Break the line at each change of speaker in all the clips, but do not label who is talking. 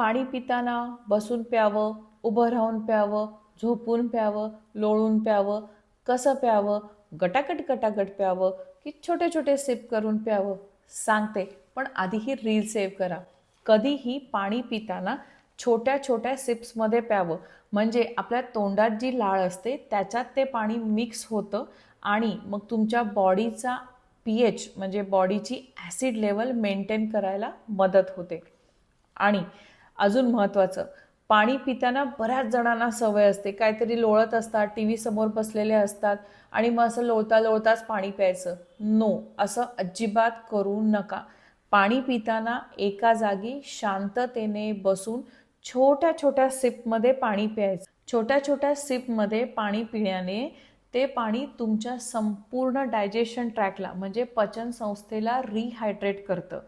पाणी पिताना बसून प्यावं उभं राहून प्यावं झोपून प्यावं लोळून प्यावं कसं प्यावं गटाकट गटाकट प्यावं की छोटे छोटे सिप करून प्यावं सांगते. पण आधी ही रील सेव्ह करा. कधीही पाणी पिताना छोट्या छोट्या सिप्समध्ये प्यावं. म्हणजे आपल्या तोंडात जी लाळ असते त्याच्यात ते पाणी मिक्स होतं आणि मग तुमच्या बॉडीचा पी एच म्हणजे बॉडीची ॲसिड लेवल मेंटेन करायला मदत होते. आणि अजून महत्त्वाचं पाणी पिताना बऱ्याच जणांना सवय असते. काहीतरी लोळत असतात टी व्ही समोर बसलेले असतात आणि मग असं लोळता लोळताच पाणी प्यायचं. नो असं अजिबात करू नका. पाणी पिताना एका जागी शांततेने बसून छोट्या छोट्या सिपमध्ये पाणी प्यायचं. छोट्या छोट्या सिपमध्ये पाणी पिण्याने ते पाणी तुमच्या संपूर्ण डायजेशन ट्रॅकला म्हणजे पचन संस्थेला रिहायड्रेट करतं.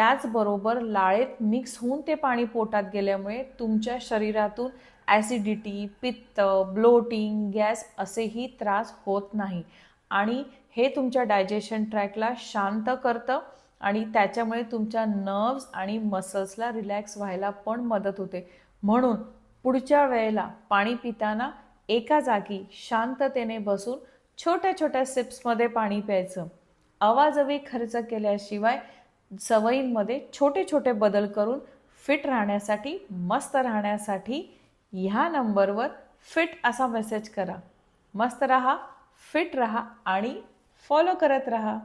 त्याचबरोबर लाळेत मिक्स होऊन ते पाणी पोटात गेल्यामुळे तुमच्या शरीरातून ॲसिडिटी पित्त ब्लोटिंग गॅस असेही त्रास होत नाही. आणि हे तुमच्या डायजेशन ट्रॅकला शांत करतं आणि त्याच्यामुळे तुमच्या नर्व्स आणि मसल्सला रिलॅक्स व्हायला पण मदत होते. म्हणून पुढच्या वेळेला पाणी पिताना एका जागी शांततेने बसून छोट्या छोट्या सिप्समध्ये पाणी प्यायचं. अवाजवी खर्च केल्याशिवाय सवयींमध्ये छोटे छोटे बदल करून फिट राहण्यासाठी मस्त राहण्यासाठी ह्या नंबरवर फिट असा मेसेज करा. मस्त राहा फिट राहा आणि फॉलो करत राहा.